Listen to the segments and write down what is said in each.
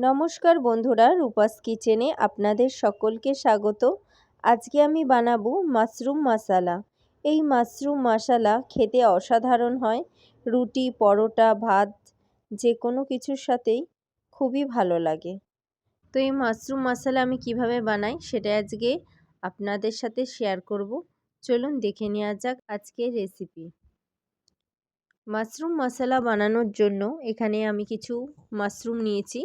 নমস্কার বন্ধুরা, রূপাস কিচেনে আপনাদের সকলকে স্বাগত। আজকে আমি বানাবো মাশরুম মশালা। এই মাশরুম মশালা খেতে অসাধারণ হয়। রুটি, পরোটা, ভাত যে কোনো কিছুর সাথেই খুবই ভালো লাগে। তো এই মাশরুম মশালা আমি কীভাবে বানাই সেটা আজকে আপনাদের সাথে শেয়ার করব। চলুন দেখে নেওয়া যাক আজকের রেসিপি। মাশরুম মশলা বানানোর জন্য এখানে আমি কিছু মাশরুম নিয়েছি।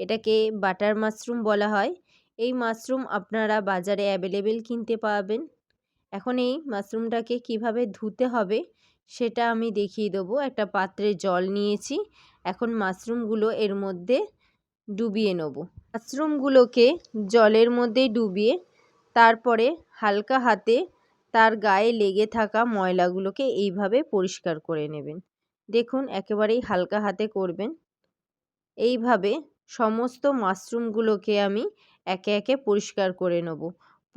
এটাকে বাটার মাশরুম বলা হয়। এই মাশরুম আপনারা বাজারে অ্যাভেলেবেল কিনতে পাবেন। এখন এই মাশরুমটাকে কীভাবে ধুতে হবে সেটা আমি দেখিয়ে দেবো। একটা পাত্রে জল নিয়েছি। এখন মাশরুমগুলো এর মধ্যে ডুবিয়ে নেব। মাশরুমগুলোকে জলের মধ্যে ডুবিয়ে তারপরে হালকা হাতে তার গায়ে লেগে থাকা ময়লাগুলোকে এইভাবে পরিষ্কার করে নেবেন। দেখুন, একেবারেই হালকা হাতে করবেন। এইভাবে সমস্ত মাশরুমগুলোকে আমি একে একে পরিষ্কার করে নেব।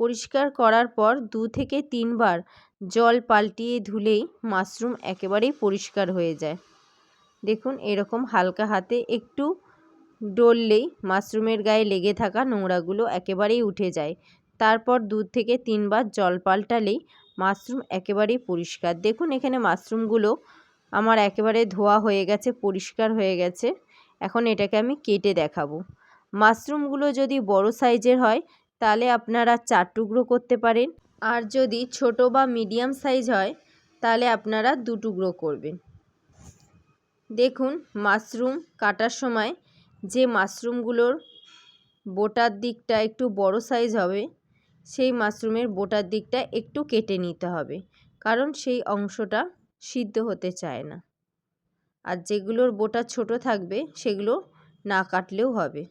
পরিষ্কার করার পর দু থেকে তিনবার জল পাল্টিয়ে ধুলেই মাশরুম একেবারেই পরিষ্কার হয়ে যায়। দেখুন, এরকম হালকা হাতে একটু ডললেই মাশরুমের গায়ে লেগে থাকা নোংরাগুলো একেবারেই উঠে যায়। তারপর দু থেকে তিনবার জল পাল্টালেই মাশরুম একেবারেই পরিষ্কার। দেখুন, এখানে মাশরুমগুলো আমার একেবারে ধোয়া হয়ে গেছে, পরিষ্কার হয়ে গেছে। এখন এটাকে আমি কেটে দেখাবো। মাশরুমগুলো যদি বড় সাইজের হয়, তাহলে আপনারা চার টুকরো করতে পারেন। আর যদি ছোট বা মিডিয়াম সাইজ হয়, তাহলে আপনারা দু টুকরো করবেন। দেখুন, মাশরুম কাটার সময় যে মাশরুমগুলোর বোটার দিকটা একটু বড় সাইজ হবে, সেই মাশরুমের বোটার দিকটা একটু কেটে নিতে হবে। কারণ সেই অংশটা সিদ্ধ হতে চায় না। আর যেগুলোর বোটা ছোট থাকবে, সেগুলো না কাটলেও হবে।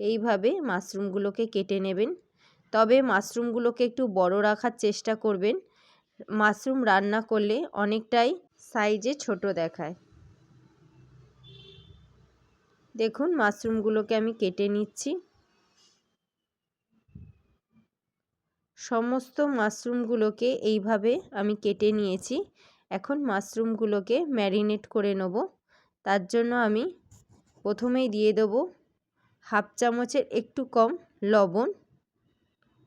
এইভাবে মাশরুমগুলোকে কেটে নেবেন। তবে মাশরুমগুলোকে একটু বড় রাখার চেষ্টা করবেন। মাশরুম রান্না করলে অনেকটাই সাইজে ছোট দেখায়। দেখুন, মাশরুমগুলোকে আমি কেটে নিচ্ছি। সমস্ত মাশরুমগুলোকে এইভাবে আমি কেটে নিয়েছি। এখন মাশরুমগুলোকে ম্যারিনেট করে নেব। তার জন্য আমি প্রথমেই দিয়ে দেবো হাফ চামচের একটু কম লবণ।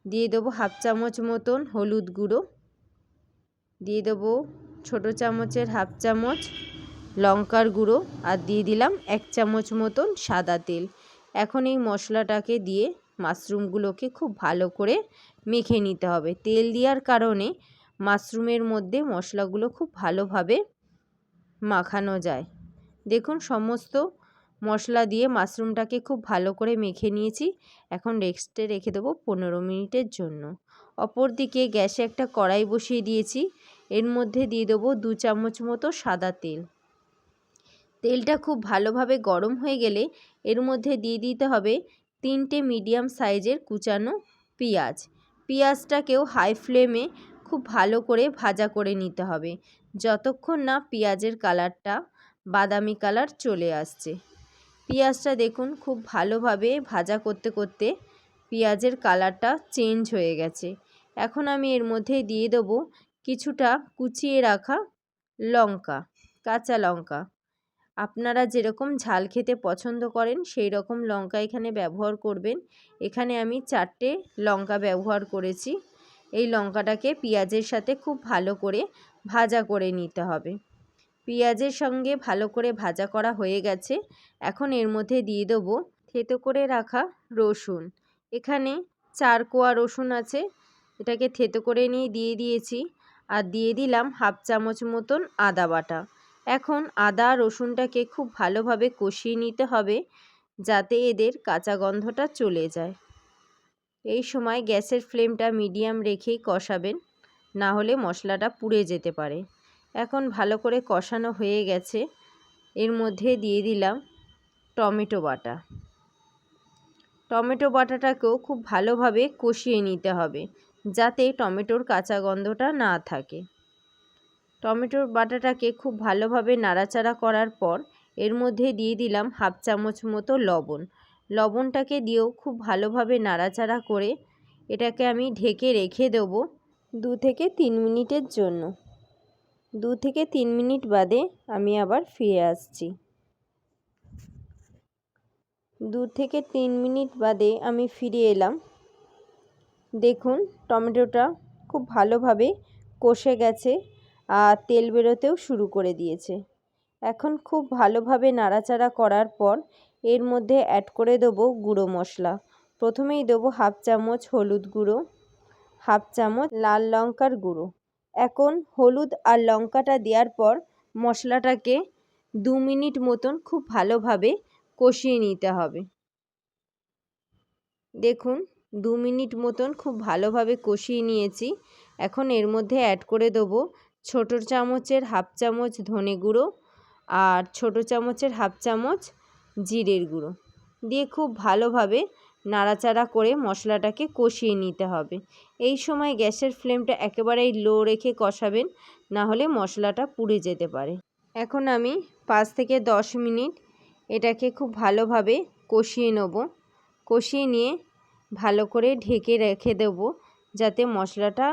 দিয়ে দেবো হাফ চামচ মতন হলুদ গুঁড়ো। দিয়ে দেবো ছোটো চামচের হাফ চামচ লঙ্কার গুঁড়ো আর দিয়ে দিলাম এক চামচ মতন সাদা তেল। এখন এই মশলাটাকে দিয়ে মাশরুমগুলোকে খুব ভালো করে মেখে নিতে হবে। তেল দেওয়ার কারণে মাশরুমের মধ্যে মশলাগুলো খুব ভালোভাবে মাখানো যায়। দেখুন, সমস্ত মশলা দিয়ে মাশরুমটাকে খুব ভালো করে মেখে নিয়েছি। এখন রেস্টে রেখে দেবো পনেরো মিনিটের জন্য। অপর দিকে গ্যাসে একটা কড়াই বসিয়ে দিয়েছি। এর মধ্যে দিয়ে দেবো দু চামচ মতো সাদা তেল। তেলটা খুব ভালোভাবে গরম হয়ে গেলে এর মধ্যে দিয়ে দিতে হবে তিনটে মিডিয়াম সাইজের কুচানো পেঁয়াজ। পেঁয়াজটাকেও হাই ফ্লেমে খুব ভালো করে ভাজা করে নিতে হবে। যতক্ষণ না পেঁয়াজের কালারটা বাদামি কালার চলে আসছে। পেঁয়াজটা দেখুন খুব ভালোভাবে ভাজা করতে করতে পেঁয়াজের কালারটা চেঞ্জ হয়ে গেছে। এখন আমি এর মধ্যে দিয়ে দেবো কিছুটা কুচিয়ে রাখা লঙ্কা, কাঁচা লঙ্কা। আপনারা যেরকম ঝাল খেতে পছন্দ করেন সেই রকম লঙ্কা এখানে ব্যবহার করবেন। এখানে আমি চারটে লঙ্কা ব্যবহার করেছি। এই লঙ্কাটাকে পেঁয়াজের সাথে খুব ভালো করে ভাজা করে নিতে হবে। পেঁয়াজের সঙ্গে ভালো করে ভাজা করা হয়ে গেছে। এখন এর মধ্যে দিয়ে দেবো থেতো করে রাখা রসুন। এখানে চার কোয়া রসুন আছে, এটাকে থেতো করে নিয়ে দিয়ে দিয়েছি। আর দিয়ে দিলাম হাফ চামচ মতন আদা বাটা। এখন আদা রসুনটাকে খুব ভালোভাবে কষিয়ে নিতে হবে, যাতে এদের কাঁচা গন্ধটা চলে যায়। এই সময় গ্যাসের ফ্লেমটা মিডিয়াম রেখেই কষাবেন, না হলে মশলাটা পুড়ে যেতে পারে। এখন ভালো করে কষানো হয়ে গেছে। এর মধ্যে দিয়ে দিলাম টমেটো বাটা। টমেটো বাটাটাকেও খুব ভালোভাবে কষিয়ে নিতে হবে, যাতে টমেটোর কাঁচা গন্ধটা না থাকে। টমেটোর বাটাটাকে খুব ভালোভাবে নাড়াচাড়া করার পর এর মধ্যে দিয়ে দিলাম হাফ চামচ মতো লবণ। লবণটাকে দিয়েও খুব ভালোভাবে নাড়াচাড়া করে এটাকে আমি ঢেকে রেখে দেবো দু থেকে তিন মিনিটের জন্য। দু থেকে তিন মিনিট বাদে আমি আবার ফিরে আসছি। দু থেকে তিন মিনিট বাদে আমি ফিরে এলাম। দেখুন, টমেটোটা খুব ভালোভাবে কষে গেছে আর তেল বেরোতেও শুরু করে দিয়েছে। এখন খুব ভালোভাবে নাড়াচাড়া করার পর এর মধ্যে অ্যাড করে দেবো গুঁড়ো মশলা। প্রথমেই দেবো হাফ চামচ হলুদ গুঁড়ো হাফ চামচ লাল লঙ্কার গুঁড়ো। এখন হলুদ আর লঙ্কাটা দেওয়ার পর মশলাটাকে দু মিনিট মতন খুব ভালোভাবে কষিয়ে নিতে হবে। দেখুন, দু মিনিট মতন খুব ভালোভাবে কষিয়ে নিয়েছি। এখন এর মধ্যে অ্যাড করে দেবো ছোটো চামচের হাফ চামচ ধনে গুঁড়ো আর ছোটো চামচের হাফ চামচ জিরের গুঁড়ো। দিয়ে খুব ভালোভাবে নাড়াচাড়া করে মশলাটাকে কষিয়ে নিতে হবে। এই সময় গ্যাসের ফ্লেমটা একেবারেই লো রেখে কষাবেন, না হলে মশলাটা পুড়ে যেতে পারে। এখন আমি পাঁচ থেকে দশ মিনিট এটাকে খুব ভালোভাবে কষিয়ে নেব। কষিয়ে নিয়ে ভালো করে ঢেকে রেখে দেবো যাতে মশলাটা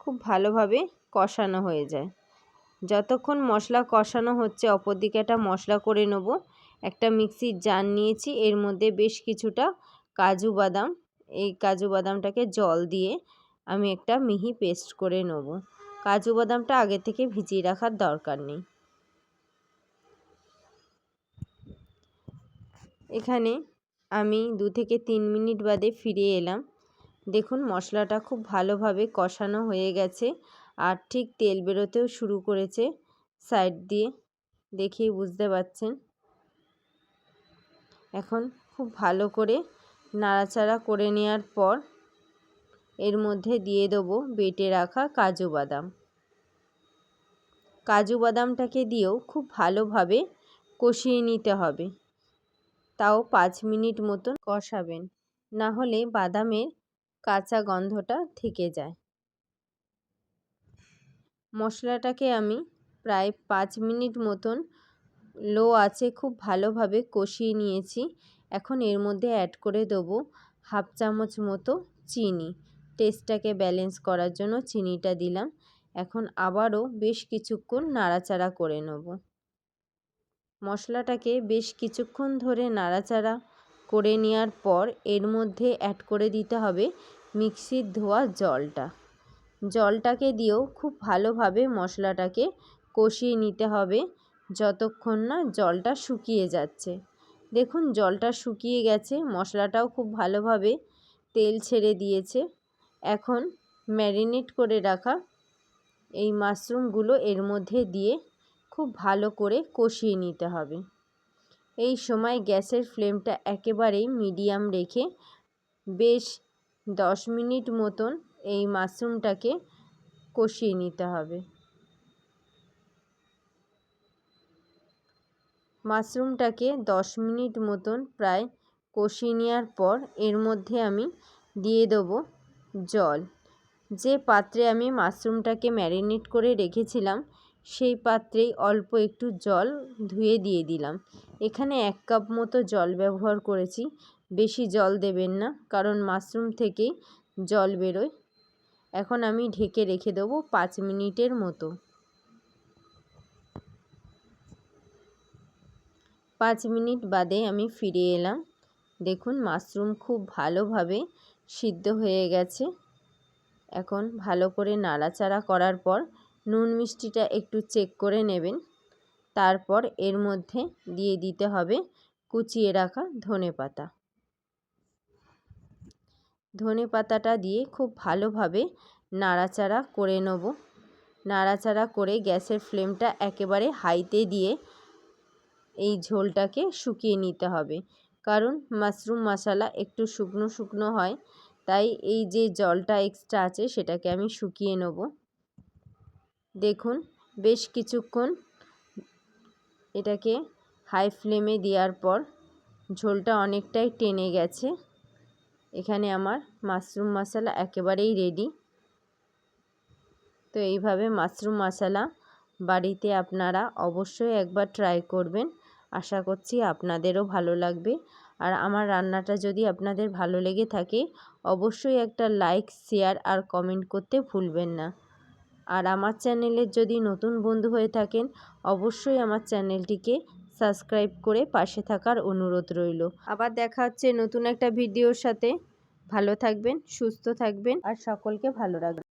খুব ভালোভাবে কষানো হয়ে যায়। যতক্ষণ মশলা কষানো হচ্ছে অপর দিকে একটা মশলা করে নেব। একটা মিক্সির জার নিয়েছি, এর মধ্যে বেশ কিছুটা কাজু বাদাম, এই কাজু বাদামটাকে জল দিয়ে আমি একটা মিহি পেস্ট করে নেব। কাজু বাদামটা আগে থেকে ভিজিয়ে রাখার দরকার নেই। এখানে আমি দু থেকে তিন মিনিট বাদে ফিরে এলাম। দেখুন, মশলাটা খুব ভালোভাবে কষানো হয়ে গেছে আর ঠিক তেল বেরোতেও শুরু করেছে সাইড দিয়ে। দেখেই বুঝতে পারছেন। এখন খুব ভালো করে নাড়াচাড়া করে নেওয়ার পর এর মধ্যে দিয়ে দেবো বেটে রাখা কাজু বাদাম। কাজু বাদামটাকে দিয়েও খুব ভালোভাবে কষিয়ে নিতে হবে। তাও পাঁচ মিনিট মতন কষাবেন, না হলে বাদামের কাঁচা গন্ধটা থেকে যায়। মশলাটাকে আমি প্রায় পাঁচ মিনিট মতন লো আছে, খুব ভালোভাবে কষিয়ে নিয়েছি। এখন এর মধ্যে অ্যাড করে দেবো হাফ চামচ মতো চিনি। টেস্টটাকে ব্যালেন্স করার জন্য চিনিটা দিলাম। এখন আবারও বেশ কিছুক্ষণ নাড়াচাড়া করে নেব। মশলাটাকে বেশ কিছুক্ষণ ধরে নাড়াচাড়া করে নেওয়ার পর এর মধ্যে অ্যাড করে দিতে হবে মিক্সির ধোয়া জলটা। জলটাকে দিয়েও খুব ভালোভাবে মশলাটাকে কষিয়ে নিতে হবে। যতক্ষণ না জলটা শুকিয়ে যাচ্ছে। দেখুন, জলটা শুকিয়ে গেছে, মশলাটাও খুব ভালোভাবে তেল ছেড়ে দিয়েছে। এখন ম্যারিনেট করে রাখা এই মাশরুমগুলো এর মধ্যে দিয়ে খুব ভালো করে কষিয়ে নিতে হবে। এই সময় গ্যাসের ফ্লেমটা একেবারেই মিডিয়াম রেখে বেশ দশ মিনিট মতন এই মাশরুমটাকে কষিয়ে নিতে হবে। মাশরুমটাকে দশ মিনিট মতন প্রায় কষিয়ে নেওয়ার পর এর মধ্যে আমি দিয়ে দেবো জল। যে পাত্রে আমি মাশরুমটাকে ম্যারিনেট করে রেখেছিলাম, সেই পাত্রেই অল্প একটু জল ধুয়ে দিয়ে দিলাম। এখানে এক কাপ মতো জল ব্যবহার করেছি। বেশি জল দেবেন না, কারণ মাশরুম থেকেই জল বেরোয়। এখন আমি ঢেকে রেখে দেবো পাঁচ মিনিটের মতো। পাঁচ মিনিট বাদে আমি ফিরে এলাম। দেখুন, মাশরুম খুব ভালোভাবে সিদ্ধ হয়ে গেছে। এখন ভালো করে নাড়াচাড়া করার পর নুন মিষ্টিটা একটু চেক করে নেবেন। তারপর এর মধ্যে দিয়ে দিতে হবে কুচিয়ে রাখা ধনে পাতা। ধনে পাতাটা দিয়ে খুব ভালোভাবে নাড়াচাড়া করে নেব। নাড়াচাড়া করে গ্যাসের ফ্লেমটা একেবারে হাইতে দিয়ে এই ঝোলটাকে শুকিয়ে নিতে হবে। কারণ মাশরুম মশলা একটু শুকনো শুকনো হয়, তাই এই যে জলটা এক্সট্রা আছে সেটাকে আমি শুকিয়ে নেব। দেখুন, বেশ কিছুক্ষণ এটাকে হাই ফ্লেমে দেওয়ার পর ঝোলটা অনেকটাই টেনে গেছে। এখানে আমার মাশরুম মশলা একেবারেই রেডি তো এইভাবে মাশরুম মশলা বাড়িতে আপনারা অবশ্যই একবার ট্রাই করবেন। আশা করছি আপনাদেরও ভালো লাগবে। আর আমার রান্নাটা যদি আপনাদের ভালো লেগে থাকে, অবশ্যই একটা লাইক শেয়ার আর কমেন্ট করতে ভুলবেন না। আর আমার চ্যানেলের যদি নতুন বন্ধু হয়ে থাকেন, অবশ্যই আমার চ্যানেলটিকে সাবস্ক্রাইব করে পাশে থাকার অনুরোধ রইল। আবার দেখা হচ্ছে নতুন একটা ভিডিওর সাথে। ভালো থাকবেন, সুস্থ থাকবেন, আর সকলকে ভালো রাখবেন।